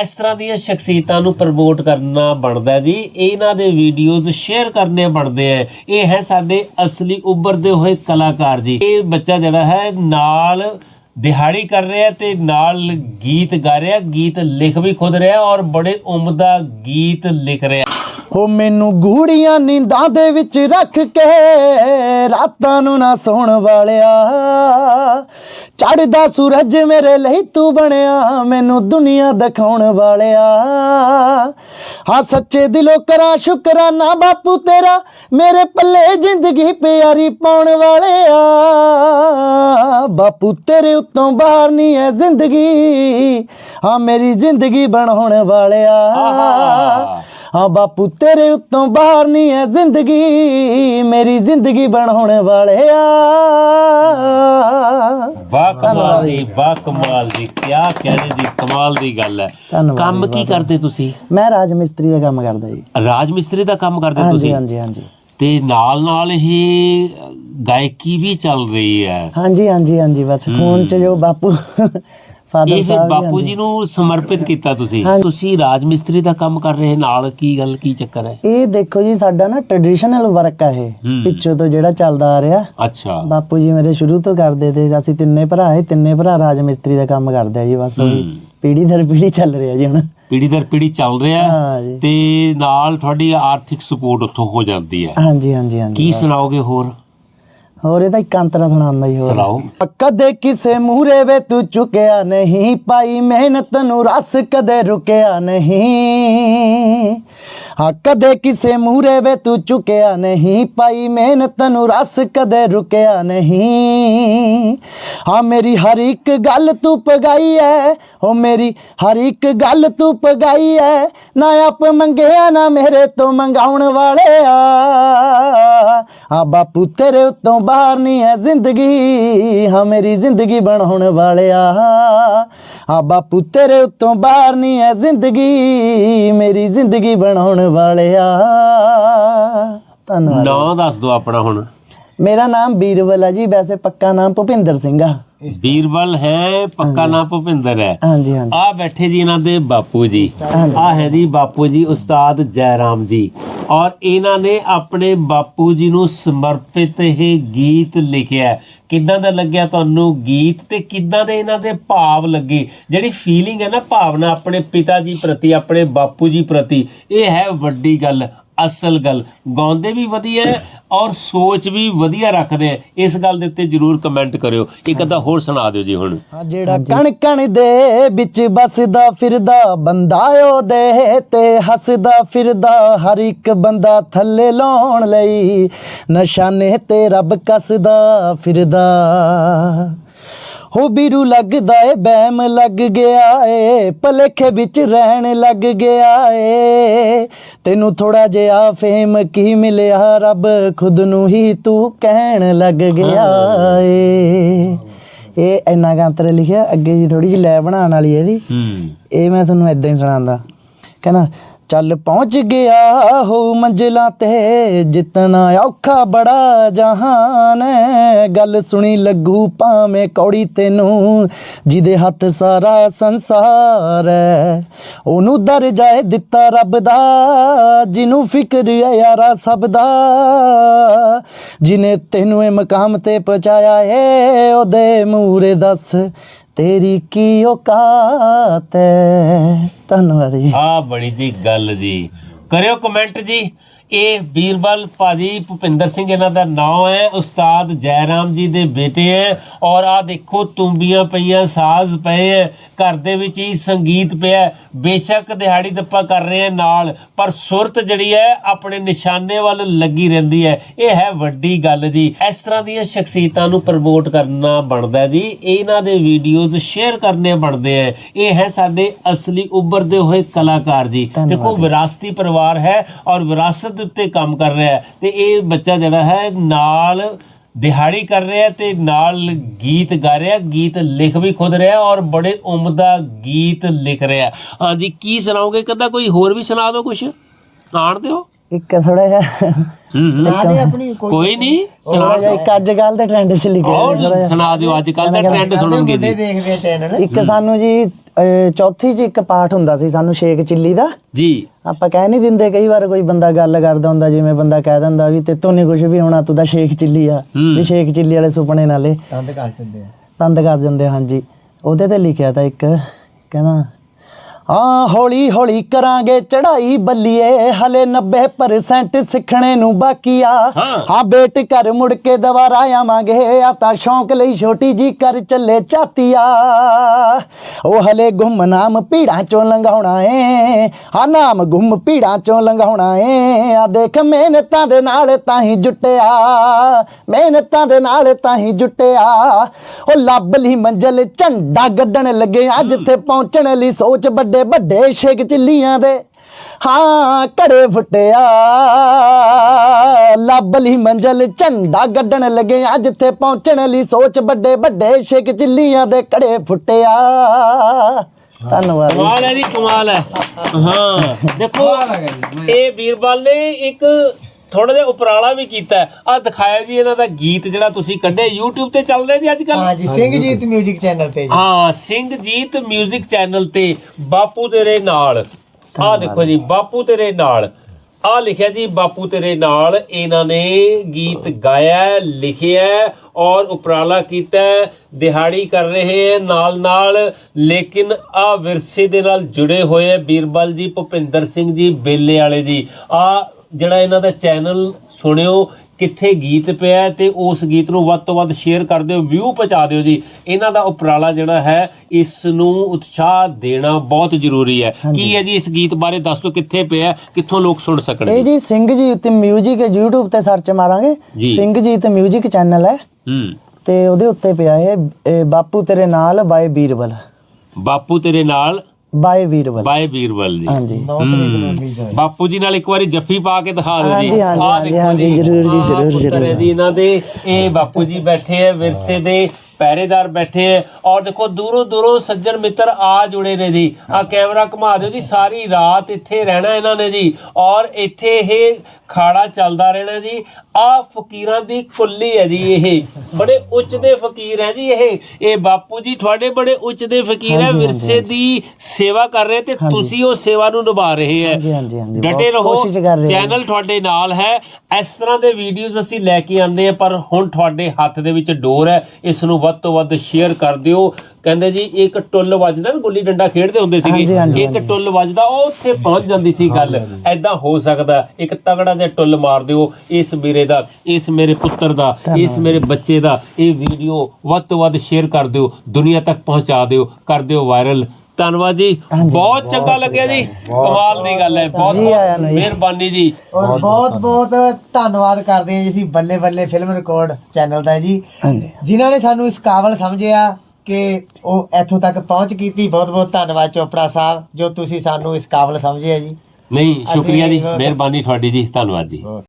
ਇਸ ਤਰ੍ਹਾਂ ਦੀਆਂ ਸ਼ਖਸੀਅਤਾਂ ਨੂੰ ਪ੍ਰਮੋਟ ਕਰਨਾ ਬਣਦਾ ਜੀ। ਇਹਨਾਂ ਦੇ ਵੀਡੀਓਜ਼ ਸ਼ੇਅਰ ਕਰਨੇ ਬਣਦੇ ਆ। ਇਹ ਹੈ ਸਾਡੇ ਅਸਲੀ ਉੱਭਰਦੇ ਹੋਏ ਕਲਾਕਾਰ ਜੀ। ਇਹ ਬੱਚਾ ਜਿਹੜਾ ਹੈ ਨਾਲ ਦਿਹਾੜੀ ਕਰ ਰਿਹਾ ਤੇ ਨਾਲ ਗੀਤ ਗਾ ਰਿਹਾ। ਗੀਤ ਲਿਖ ਵੀ ਖੁਦ ਰਿਹਾ ਔਰ ਬੜੇ ਉਮਦਾ ਗੀਤ ਲਿਖ ਰਿਹਾ। ਹੋ ਮੈਨੂੰ ਗੂੜੀਆਂ ਨੀਂਦਾਂ ਦੇ ਵਿੱਚ ਰੱਖ ਕੇ ਰਾਤਾਂ ਨੂੰ ਨਾ ਸੌਣ ਵਾਲਿਆ। ਚੜਦਾ ਸੂਰਜ ਮੇਰੇ ਲਈ ਤੂੰ ਬਣਿਆ, ਮੈਨੂੰ ਦੁਨੀਆ ਦਿਖਾਉਣ ਵਾਲਿਆ। ਹਾਂ, ਸੱਚੇ ਦਿਲੋਂ ਕਰਾਂ ਸ਼ੁਕਰਾਨਾ ਬਾਪੂ ਤੇਰਾ, ਮੇਰੇ ਪੱਲੇ ਜ਼ਿੰਦਗੀ ਪਿਆਰੀ ਪਾਉਣ ਵਾਲਿਆ। ਬਾਪੂ ਤੇਰੇ ਉੱਤੋਂ ਬਾਹਰ ਨਹੀਂ ਹੈ ਜ਼ਿੰਦਗੀ, ਹਾਂ, ਮੇਰੀ ਜ਼ਿੰਦਗੀ ਬਣਾਉਣ ਵਾਲਿਆ। ਹਾਂ ਬਾਪੂ ਤੇਰੇ ਉੱਤੋਂ ਬਾਹਰ ਨਹੀਂ ਹੈ ਜ਼ਿੰਦਗੀ ਮੇਰੀ ਜ਼ਿੰਦਗੀ ਬਣਾਉਣ ਵਾਲਿਆ। ਬਾ ਕਮਾਲ ਦੀ ਬਾ ਕਮਾਲ ਦੀ ਕੀ ਕਹਿਣੇ ਦੀ ਕਮਾਲ ਦੀ ਗੱਲ ਹੈ। ਕੰਮ ਕੀ ਕਰਦੇ ਤੁਸੀਂ? ਮੈਂ ਰਾਜ ਮਿਸਤਰੀ ਦਾ ਕੰਮ ਕਰਦਾ ਜੀ। ਰਾਜ ਮਿਸਤਰੀ ਦਾ ਕੰਮ ਕਰਦੇ ਤੁਸੀਂ? ਹਾਂਜੀ ਹਾਂਜੀ। ਤੇ ਨਾਲ ਨਾਲ ਇਹ ਗਾਇਕੀ ਵੀ ਚੱਲ ਰਹੀ ਹੈ। ਹਾਂਜੀ ਹਾਂਜੀ ਹਾਂਜੀ ਬਸ ਖੂਨ ਚ ਜੋ ਬਾਪੂ ਫਾਦਰ ਇਹ ਸਾਹਿਬ ਬਾਪੂ ਜੀ ਨੂੰ ਸਮਰਪਿਤ ਕੀਤਾ ਤੁਸੀਂ। ਤੁਸੀਂ ਰਾਜ ਮਿਸਤਰੀ ਦਾ ਕੰਮ ਕਰ ਰਹੇ ਨਾਲ ਕੀ ਗੱਲ ਕੀ ਚੱਕਰ ਹੈ? ਇਹ ਦੇਖੋ ਜੀ ਸਾਡਾ ਨਾ ਟ੍ਰੈਡੀਸ਼ਨਲ ਵਰਕ ਆ ਇਹ ਹੂੰ। ਪਿੱਛੋਂ ਤੋਂ ਜਿਹੜਾ ਚੱਲਦਾ ਆ ਰਿਹਾ। ਅੱਛਾ। ਬਾਪੂ ਜੀ ਮੇਰੇ ਸ਼ੁਰੂ ਤੋਂ ਕਰਦੇ ਤੇ ਅਸੀਂ ਤਿੰਨੇ ਭਰਾ ਹੈ ਤਿੰਨੇ ਭਰਾ ਰਾਜ ਮਿਸਤਰੀ ਦਾ ਕੰਮ ਕਰਦੇ ਆ ਜੀ ਬਸ ਉਹੀ। ਪੀੜੀ ਦਰ ਪੀੜੀ ਚੱਲ ਰਿਹਾ ਜੀ ਹੁਣ। ਪੀੜੀ ਦਰ ਪੀੜੀ ਚੱਲ ਰਿਹਾ। ਤੇ ਨਾਲ ਤੁਹਾਡੀ ਆਰਥਿਕ ਸਪੋਰਟ ਉੱਥੋਂ ਹੋ ਜਾਂਦੀ ਹੈ। ਹਾਂਜੀ ਹਾਂਜੀ ਹਾਂਜੀ। ਕੀ ਸੁਣਾਓਗੇ ਹੋਰ? ਹੋਰ ਇਹਦਾ ਇੱਕ ਅੰਤਰਾ ਸੁਣਾਉਂਦਾ ਜੀ ਹੋਰ ਸੁਣਾਓ। ਕਦੇ ਕਿਸੇ ਮੂਰੇ ਵੇ ਤੂੰ ਚੁੱਕਿਆ ਨਹੀਂ ਪਾਈ ਮਿਹਨਤ ਨੂੰ ਰਸ ਕਦੇ ਰੁਕਿਆ ਨਹੀਂ। ਹਾਂ ਕਦੇ ਕਿਸੇ ਮੂਰੇ ਵੇ ਤੂੰ ਚੁੱਕਿਆ ਨਹੀਂ ਪਾਈ ਮਿਹਨਤ ਨੂੰ ਰਸ ਕਦੇ ਰੁਕਿਆ ਨਹੀਂ। ਹਾਂ ਮੇਰੀ ਹਰ ਇੱਕ ਗੱਲ ਤੂੰ ਪਗਾਈ ਐ ਹੋ ਮੇਰੀ ਹਰ ਇੱਕ ਗੱਲ ਤੂੰ ਪਗਾਈ ਐ। ਨਾ ਆਪ ਮੰਗਿਆ ਨਾ ਮੇਰੇ ਤੋਂ ਮੰਗਾਉਣ ਵਾਲਿਆ ਆ ਬਾਪੂ ਤੇਰੇ ਉੱਤੋਂ ਬਾਹਰ ਨਹੀਂ ਹੈ ਜ਼ਿੰਦਗੀ ਹਾਂ ਮੇਰੀ ਜ਼ਿੰਦਗੀ ਬਣਾਉਣ ਵਾਲਿਆ। ਆ ਬਾਪੂ ਤੇਰੇ ਉੱਤੋਂ ਬਾਹਰ ਨਹੀਂ ਹੈ ਜ਼ਿੰਦਗੀ ਮੇਰੀ ਜ਼ਿੰਦਗੀ ਬਣਾਉਣ ਵਾਲਿਆ। ਧੰਨਵਾਦ। ਨਾਂ ਦੱਸ ਦਿਓ ਆਪਣਾ ਹੁਣ। ਮੇਰਾ ਨਾਮ ਬੀਰਬਲ ਹੈ ਜੀ ਵੈਸੇ ਪੱਕਾ ਨਾਮ ਭੁਪਿੰਦਰ ਸਿੰਘ ਆ। ਬੀਰਬਲ ਹੈ ਪੱਕਾ ਨਾਂ ਭੁਪਿੰਦਰ ਹੈ। ਹਾਂਜੀ ਹਾਂਜੀ। ਆ ਬੈਠੇ ਜੀ ਇਹਨਾਂ ਦੇ ਬਾਪੂ ਜੀ। ਆ ਹੈ ਜੀ ਬਾਪੂ ਜੀ ਉਸਤਾਦ ਜੈਰਾਮ ਜੀ। ਔਰ ਇਹਨਾਂ ਨੇ ਆਪਣੇ ਬਾਪੂ ਜੀ ਨੂੰ ਸਮਰਪਿਤ ਇਹ ਗੀਤ ਲਿਖਿਆ। ਕਿੱਦਾਂ ਦਾ ਲੱਗਿਆ ਤੁਹਾਨੂੰ ਗੀਤ ਤੇ ਕਿੱਦਾਂ ਦੇ ਇਹਨਾਂ ਦੇ ਭਾਵ ਲੱਗੇ? ਜਿਹੜੀ ਫੀਲਿੰਗ ਹੈ ਨਾ ਭਾਵਨਾ ਆਪਣੇ ਪਿਤਾ ਜੀ ਪ੍ਰਤੀ ਆਪਣੇ ਬਾਪੂ ਜੀ ਪ੍ਰਤੀ ਇਹ ਹੈ ਵੱਡੀ ਗੱਲ। ਅਸਲ ਗੱਲ। ਗਾਉਂਦੇ ਵੀ ਵਧੀਆ ਔਰ ਸੋਚ ਵੀ ਵਧੀਆ ਰੱਖਦੇ ਆ ਇਸ ਗੱਲ ਦੇ ਉੱਤੇ ਜਰੂਰ ਕਮੈਂਟ ਕਰਿਓ। ਇੱਕ ਅੱਧਾ ਹੋਰ ਸੁਣਾ ਦਿਓ ਜੀ ਹੁਣ। ਜਿਹੜਾ ਕਣ ਕਣ ਦੇ ਵਿੱਚ ਬਸਦਾ ਫਿਰਦਾ ਬੰਦਾ ਉਹਦੇ ਤੇ ਹੱਸਦਾ ਫਿਰਦਾ ਹਰ ਇੱਕ ਬੰਦਾ ਥੱਲੇ ਲਾਉਣ ਲਈ ਨਿਸ਼ਾਨੇ ਤੇ ਰੱਬ ਕੱਸਦਾ ਫਿਰਦਾ। ਹੋ ਬੀਰੂ ਲੱਗਦਾ ਏ ਬੈਮ ਲੱਗ ਗਿਆ ਏ ਭਲੇਖੇ ਵਿੱਚ ਰਹਿਣ ਲੱਗ ਗਿਆ ਏ। ਤੈਨੂੰ ਥੋੜਾ ਜਿਹਾ ਫੇਮ ਕੀ ਮਿਲਿਆ ਰੱਬ ਖੁਦ ਨੂੰ ਹੀ ਤੂੰ ਕਹਿਣ ਲੱਗ ਗਿਆ ਏ। ਇਹ ਇੰਨਾ ਗੰਤਰ ਲਿਖਿਆ ਅੱਗੇ ਜੀ ਥੋੜੀ ਜਿਹੀ ਲੈ ਬਣਾਉਣ ਵਾਲੀ ਇਹਦੀ। ਇਹ ਮੈਂ ਤੁਹਾਨੂੰ ਇਦਾਂ ਹੀ ਸੁਣਾਉਂਦਾ। ਕਹਿੰਦਾ ਚੱਲ ਪਹੁੰਚ ਗਿਆ ਹੋ ਮੰਜ਼ਿਲਾਂ ਤੇ ਜਿੱਤਣਾ ਔਖਾ ਬੜਾ ਜਹਾਨ ਗੱਲ ਸੁਣੀ ਲੱਗੂ ਭਾਵੇਂ ਕੌੜੀ ਤੈਨੂੰ, ਜਿਹਦੇ ਹੱਥ ਸਾਰਾ ਸੰਸਾਰ ਹੈ ਉਹਨੂੰ ਦਰਜਾ ਦਿੱਤਾ ਰੱਬ ਦਾ, ਜਿਹਨੂੰ ਫਿਕਰ ਹੈ ਯਾਰਾ ਸਭ ਦਾ। ਜਿਨੇ ਤੈਨੂੰ ਇਹ ਮਕਾਮ ਤੇ ਪਹੁੰਚਾਇਆ ਏ, ਉਹਦੇ ਮੂਰੇ ਦੱਸ ਤੇਰੀ ਕੀ ਔਕਾਤ ਹੈ? ਧੰਨਵਾਦ ਜੀ। ਆ ਬੜੀ ਜੀ ਗੱਲ ਜੀ। ਕਰਿਓ ਕਮੈਂਟ ਜੀ। ਇਹ ਬੀਰਬਲ ਭਾਜੀ ਭੁਪਿੰਦਰ ਸਿੰਘ ਇਹਨਾਂ ਦਾ ਨਾਮ ਹੈ ਉਸਤਾਦ ਜੈਰਾਮ ਜੀ ਦੇ ਬੇਟੇ ਹੈ ਔਰ ਆ ਦੇਖੋ ਤੁੰਬੀਆਂ ਪਈਆਂ ਸਾਜ਼ ਪਏ ਹੈ ਘਰ ਦੇ ਵਿੱਚ ਹੀ ਸੰਗੀਤ ਪਿਆ ਹੈ। ਬੇਸ਼ੱਕ ਦਿਹਾੜੀ ਦੱਪਾ ਕਰ ਰਹੇ ਹੈ ਨਾਲ ਪਰ ਸੁਰਤ ਜਿਹੜੀ ਹੈ ਆਪਣੇ ਨਿਸ਼ਾਨੇ ਵੱਲ ਲੱਗੀ ਰਹਿੰਦੀ ਹੈ। ਇਹ ਹੈ ਵੱਡੀ ਗੱਲ ਜੀ। ਇਸ ਤਰ੍ਹਾਂ ਦੀਆਂ ਸ਼ਖਸੀਅਤਾਂ ਨੂੰ ਪ੍ਰਮੋਟ ਕਰਨਾ ਬਣਦਾ ਹੈ ਜੀ। ਇਹਨਾਂ ਦੇ ਵੀਡੀਓਜ਼ ਸ਼ੇਅਰ ਕਰਨੇ ਬਣਦੇ ਆ ਇਹ ਹੈ ਸਾਡੇ ਅਸਲੀ ਉੱਭਰਦੇ ਹੋਏ ਕਲਾਕਾਰ ਜੀ। ਦੇਖੋ ਵਿਰਾਸਤੀ ਪਰਿਵਾਰ ਹੈ ਔਰ ਵਿਰਾਸਤ ਦੇ ਉੱਤੇ ਕੰਮ ਕਰ ਰਿਹਾ ਹੈ ਤੇ ਇਹ ਬੱਚਾ ਜਿਹੜਾ ਹੈ ਨਾਲ ਦਿਹਾੜੀ ਕਰ ਰਿਹਾ ਤੇ ਨਾਲ ਗੀਤ ਗਾ ਰਿਹਾ ਗੀਤ ਲਿਖ ਵੀ ਖੁਦ ਰਿਹਾ ਔਰ ਬੜੇ ਉਮਦਾ ਗੀਤ ਲਿਖ ਰਿਹਾ ਹਾਂਜੀ, ਕੀ ਸੁਣਾਓਗੇ? ਕਦਾ ਕੋਈ ਹੋਰ ਵੀ ਸੁਣਾ ਦਿਓ ਕੁਝ ਆਣ ਦਿਓ। ਇੱਕ ਥੋੜਾ ਜਿਹਾ ਹੂੰ ਹੂੰ। ਸੁਣਾ ਦੇ ਆਪਣੀ ਕੋਈ ਕੋਈ ਨਹੀਂ ਸੁਣਾ ਥੋੜਾ ਜਿਹਾ ਇੱਕ ਅੱਜ ਕੱਲ ਦੇ ਟ੍ਰੈਂਡ 'ਚ ਲਿਖਿਆ ਥੋੜ੍ਹਾ ਜਿਹਾ। ਸੁਣਾ ਦਿਓ ਅੱਜ ਕੱਲ ਦਾ ਟ੍ਰੈਂਡ ਸੁਣਨਗੇ ਜੀ। ਦੇਖਦੇ ਆ ਚੈਨਲ ਇੱਕ ਸਾਨੂੰ ਜੀ ਅਹ, ਚੌਥੀ 'ਚ ਇੱਕ ਪਾਠ ਹੁੰਦਾ ਸੀ ਸਾਨੂੰ ਸ਼ੇਖ ਚਿੱਲੀ ਦਾ। ਜੀ। ਆਪਾਂ ਕਹਿ ਨਹੀਂ ਦਿੰਦੇ ਕਈ ਵਾਰ ਕੋਈ ਬੰਦਾ ਗੱਲ ਕਰਦਾ ਹੁੰਦਾ ਜਿਵੇਂ ਬੰਦਾ ਕਹਿ ਦਿੰਦਾ ਵੀ ਤੇ ਨਹੀਂ ਕੁਝ ਵੀ ਹੋਣਾ ਤੂੰ ਤਾਂ ਸ਼ੇਖ ਚਿੱਲੀ ਆ। ਵੀ ਸ਼ੇਖ ਚਿੱਲੀ ਵਾਲੇ ਸੁਪਨੇ ਨਾਲੇ। ਤੰਦ ਕੱਸ ਦਿੰਦੇ ਆ। ਤੰਦ ਕਰ ਦਿੰਦੇ ਹਾਂਜੀ। ਉਹਦੇ ਤੇ ਲਿਖਿਆ ਤਾਂ ਇੱਕ ਕਹਿੰਦਾ ਆ ਹੌਲੀ ਹੌਲੀ ਕਰਾਂਗੇ ਚੜਾਈ ਬੱਲੀਏ। ਹਲੇ 90% ਸਿੱਖਣੇ ਨੂੰ ਬਾਕੀ ਆ। ਹਾਂ। ਹਾਂ ਬੇਟ ਕਰ ਮੁੜ ਕੇ ਦੁਬਾਰਾ ਆਵਾਂਗੇ। ਆ ਤਾਂ ਸ਼ੌਂਕ ਲਈ ਛੋਟੀ ਜੀ ਕਰ ਚੱਲੇ ਚਾਤੀਆ ਉਹ ਹਲੇ ਗੁੰਮਨਾਮ ਪੀੜਾਂ ਚੋਂ ਲੰਘਾਉਣਾ ਏ। ਆ ਨਾਮ ਗੁੰਮ ਪੀੜਾਂ ਚੋਂ ਲੰਘਾਉਣਾ ਏ। ਆ ਦੇਖ ਮਿਹਨਤਾਂ ਦੇ ਨਾਲ ਤਾਂ ਹੀ ਜੁਟਿਆ। ਮਿਹਨਤਾਂ ਦੇ ਨਾਲ ਤਾਂ ਹੀ ਜੁਟਿਆ। ਉਹ ਲੱਭ ਲਈ ਮੰਜ਼ਲ ਝੰਡਾ ਗੱਡਣ ਲੱਗੇ ਆ ਜਿੱਥੇ ਪਹੁੰਚਣ ਲਈ ਸੋਚ ਵੱਡੇ ਵੱਡੇ ਛੇਕ ਚਿੱਲੀਆਂ ਦੇ। ਹਾਂ ਘੜੇ ਫੁੱਟਿਆ। ਲੱਭ ਲਈ ਮੰਜ਼ਲ ਝੰਡਾ ਗੱਡਣ ਲੱਗੇ ਆ ਜਿੱਥੇ ਪਹੁੰਚਣ ਲਈ ਸੋਚ ਵੱਡੇ ਵੱਡੇ ਛੇਕ ਚਿੱਲੀਆਂ ਦੇ ਘੜੇ ਫੁੱਟਿਆ। ਧੰਨਵਾਦ। ਕਮਾਲ ਹੈ ਜੀ ਕਮਾਲ ਹੈ। ਹਾਂ ਦੇਖੋ ਇਹ ਵੀਰਬਲ ਨੇ ਇੱਕ ਥੋੜਾ ਜਿਹਾ ਉਪਰਾਲਾ ਵੀ ਕੀਤਾ ਆ ਦਿਖਾਇਆ ਜੀ ਇਹਨਾਂ ਦਾ ਗੀਤ ਜਿਹੜਾ ਤੁਸੀਂ ਕੱਢਿਆ YouTube ਤੇ ਚੱਲਦਾ ਜੀ ਅੱਜ ਕੱਲ ਹਾਂਜੀ ਸਿੰਘਜੀਤ 뮤직 ਚੈਨਲ ਤੇ ਜੀ ਹਾਂ ਸਿੰਘਜੀਤ 뮤직 ਚੈਨਲ ਤੇ ਬਾਪੂ ਤੇਰੇ ਨਾਲ ਆ ਦੇਖੋ ਜੀ ਬਾਪੂ ਤੇਰੇ ਨਾਲ ਆ ਲਿਖਿਆ ਜੀ ਬਾਪੂ ਤੇਰੇ ਨਾਲ ਇਹਨਾਂ ਨੇ ਗੀਤ ਗਾਇਆ ਹੈ, ਲਿਖਿਆ ਹੈ ਔਰ ਉਪਰਾਲਾ ਕੀਤਾ ਹੈ। ਦਿਹਾੜੀ ਕਰ ਰਹੇ ਹੈ ਨਾਲ ਨਾਲ ਲੇਕਿਨ ਆ ਵਿਰਸੇ ਦੇ ਨਾਲ ਜੁੜੇ ਹੋਏ ਹੈ ਬੀਰਬਲ ਜੀ ਭੁਪਿੰਦਰ ਸਿੰਘ ਜੀ ਬੇਲੇ ਵਾਲੇ ਜੀ ਆ ਜਿਹੜਾ ਇਹਨਾਂ ਦਾ ਚੈਨਲ ਸੁਣਿਓ ਕਿੱਥੇ ਗੀਤ ਪਿਆ ਹੈ ਤੇ ਉਸ ਗੀਤ ਨੂੰ ਵੱਧ ਤੋਂ ਵੱਧ ਸ਼ੇਅਰ ਕਰ ਦਿਓ ਵਿਊ ਪਹੁੰਚਾ ਦਿਓ ਜੀ ਇਹਨਾਂ ਦਾ ਉਪਰਾਲਾ ਜਿਹੜਾ ਹੈ ਇਸ ਨੂੰ ਉਤਸ਼ਾਹ ਦੇਣਾ ਬਹੁਤ ਜ਼ਰੂਰੀ ਹੈ ਕੀ ਹੈ ਜੀ ਇਸ ਗੀਤ ਬਾਰੇ ਦੱਸ ਦਿਓ ਕਿੱਥੇ ਪਿਆ ਹੈ, ਕਿੱਥੋਂ ਲੋਕ ਸੁਣ ਇਹ ਸਕਣਗੇ ਜੀ ਸਿੰਘ ਜੀ ਉੱਤੇ 뮤직 YouTube ਤੇ ਸਰਚ ਮਾਰਾਂਗੇ ਜੀ। ਸਿੰਘ ਜੀ ਤੇ 뮤직 ਚੈਨਲ ਹੈ ਹੂੰ ਤੇ ਉਹਦੇ ਉੱਤੇ ਪਿਆ ਇਹ ਇਹ ਬਾਪੂ ਤੇਰੇ ਨਾਲ ਬਾਈ ਬੀਰਬਲ ਬਾਪੂ ਤੇਰੇ ਨਾਲ ਬਾਈ ਬੀਰਬਲ ਬਾਏ ਵੀਰਬਲ ਜੀ। ਹਾਂਜੀ। ਬਹੁਤ ਤਰੀਕ ਨੂੰ ਹੋਇਆ ਬਾਪੂ ਜੀ ਨਾਲ ਇੱਕ ਵਾਰੀ ਜੱਫੀ ਪਾ ਕੇ ਦਿਖਾ ਦਿਓ ਜੀ। ਹਾਂਜੀ, ਹਾਂਜੀ, ਆਹ ਦੇਖੋ ਹਾਂਜੀ, ਜ਼ਰੂਰ ਜੀ, ਆਹ ਜ਼ਰੂਰ, ਪੁੱਤਰ ਹੈ ਜ਼ਰੂਰ। ਜੀ ਇਹਨਾਂ ਦੇ ਇਹ ਬਾਪੂ ਜੀ ਬੈਠੇ ਹੈ ਵਿਰਸੇ ਦੇ। ਪਹਿਰੇਦਾਰ ਬੈਠੇ ਹੈ ਔਰ ਦੇਖੋ ਦੂਰੋਂ ਦੂਰੋਂ ਸੱਜਣ ਮਿੱਤਰ ਆ ਜੁੜੇ ਨੇ ਜੀ। ਆ ਕੈਮਰਾ ਘੁਮਾ ਦਿਓ ਜੀ ਸਾਰੀ ਰਾਤ ਇੱਥੇ ਰਹਿਣਾ ਇਹਨਾਂ ਨੇ ਜੀ। ਔਰ ਇੱਥੇ ਇਹ ਖਾੜਾ ਚੱਲਦਾ ਰਹਿਣਾ ਜੀ। ਆ ਫਕੀਰਾਂ ਦੀ ਕੁੱਲੀ ਹੈ ਜੀ ਇਹ। ਬੜੇ ਉੱਚ ਦੇ ਫਕੀਰ ਹੈ ਜੀ ਇਹ। ਇਹ ਬਾਪੂ ਜੀ ਤੁਹਾਡੇ ਬੜੇ ਉੱਚ ਦੇ ਫਕੀਰ ਹੈ। ਵਿਰਸੇ ਦੀ ਸੇਵਾ ਕਰ ਰਹੇ ਤੇ ਤੁਸੀਂ ਉਹ ਸੇਵਾ ਨੂੰ ਨਿਭਾ ਰਹੇ ਹੈ। ਡਟੇ ਰਹੋ। ਚੈਨਲ ਤੁਹਾਡੇ ਨਾਲ ਹੈ। ਇਸ ਤਰ੍ਹਾਂ ਦੇ ਵੀਡੀਓਜ਼ ਅਸੀਂ ਲੈ ਕੇ ਆਉਂਦੇ ਆ ਪਰ ਹੁਣ ਤੁਹਾਡੇ ਹੱਥ ਦੇ ਵਿੱਚ ਡੋਰ ਹੈ। ਇਸ ਨੂੰ ਵੱਧ ਤੋਂ ਵੱਧ ਸ਼ੇਅਰ ਕਰ ਦਿਓ। ਕਹਿੰਦੇ ਜੀ ਇੱਕ ਟੁੱਲ ਵੱਜਦਾ ਨਾ ਗੁੱਲੀ ਡੰਡਾ ਖੇਡਦੇ ਹੁੰਦੇ ਹਾਂਜੀ, ਸੀਗੇ ਇੱਕ ਟੁੱਲ ਵੱਜਦਾ ਉਹ ਉੱਥੇ ਪਹੁੰਚ ਜਾਂਦੀ ਸੀ ਗੱਲ। ਐਦਾਂ ਹੋ ਸਕਦਾ ਇੱਕ ਤਗੜਾ ਜਿਹਾ ਟੁੱਲ ਮਾਰ ਦਿਓ ਇਸ ਵੀਰੇ ਦਾ ਇਸ ਮੇਰੇ ਪੁੱਤਰ ਦਾ ਇਸ ਮੇਰੇ ਬੱਚੇ ਦਾ ਇਹ ਵੀਡੀਓ ਵੱਧ ਤੋਂ ਵੱਧ ਸ਼ੇਅਰ ਕਰ ਦਿਓ ਦੁਨੀਆ ਤੱਕ ਪਹੁੰਚਾ ਦਿਓ ਕਰ ਦਿਓ ਵਾਇਰਲ ਧੰਨਵਾਦ ਜੀ। ਬਹੁਤ ਚੰਗਾ ਲੱਗਿਆ ਜੀ। ਕਮਾਲ ਦੀ ਗੱਲ ਹੈ। ਬਹੁਤ ਬਹੁਤ। ਮਿਹਰਬਾਨੀ ਜੀ। ਔਰ ਬਹੁਤ ਬਹੁਤ ਧੰਨਵਾਦ ਕਰਦੇ ਹਾਂ ਜੀ ਅਸੀਂ ਬੱਲੇ ਬੱਲੇ ਫਿਲਮ ਰਿਕਾਰਡ ਚੈਨਲ ਦਾ ਜੀ। ਜਿਨ੍ਹਾਂ ਨੇ ਸਾਨੂੰ ਇਸ ਕਾਬਲ ਸਮਝਿਆ ਕਿ ਉਹ ਇੱਥੋਂ ਤੱਕ ਪਹੁੰਚ ਕੀਤੀ। ਬਹੁਤ ਬਹੁਤ ਧੰਨਵਾਦ ਚੋਪੜਾ ਸਾਹਿਬ ਜੋ ਤੁਸੀਂ ਸਾਨੂੰ ਇਸ ਕਾਬਲ ਸਮਝਿਆ ਜੀ। ਨਹੀਂ ਸ਼ੁਕਰੀਆ ਜੀ। ਮਿਹਰਬਾਨੀ ਤੁਹਾਡੀ ਜੀ। ਧੰਨਵਾਦ ਜੀ।